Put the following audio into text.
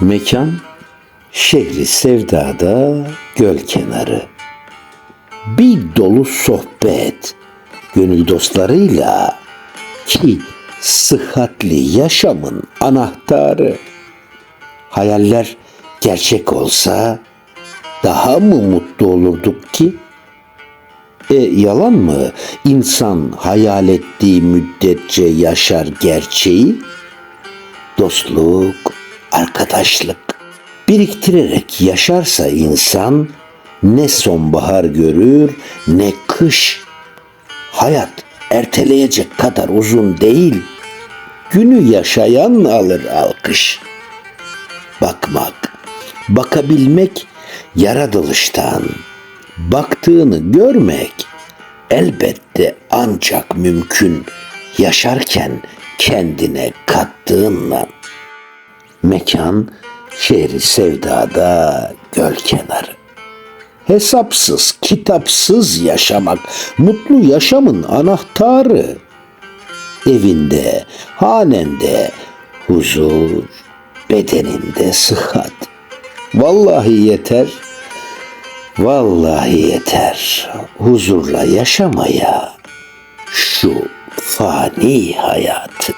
Mekan şehri sevdada göl kenarı. Bir dolu sohbet gönül dostlarıyla ki sıhhatli yaşamın anahtarı. Hayaller gerçek olsa daha mı mutlu olurduk ki? E yalan mı? İnsan hayal ettiği müddetçe yaşar gerçeği? Dostluk, arkadaşlık biriktirerek yaşarsa insan ne sonbahar görür ne kış. Hayat erteleyecek kadar uzun değil. Günü yaşayan alır alkış. Bakmak, bakabilmek yaratılıştan. Baktığını görmek elbette ancak mümkün yaşarken kendine kattığınla. Mekan şehri sevdada göl kenarı. Hesapsız, kitapsız yaşamak mutlu yaşamın anahtarı. Evinde, hanende huzur, bedeninde sıhhat. Vallahi yeter, vallahi yeter huzurla yaşamaya şu fani hayatı.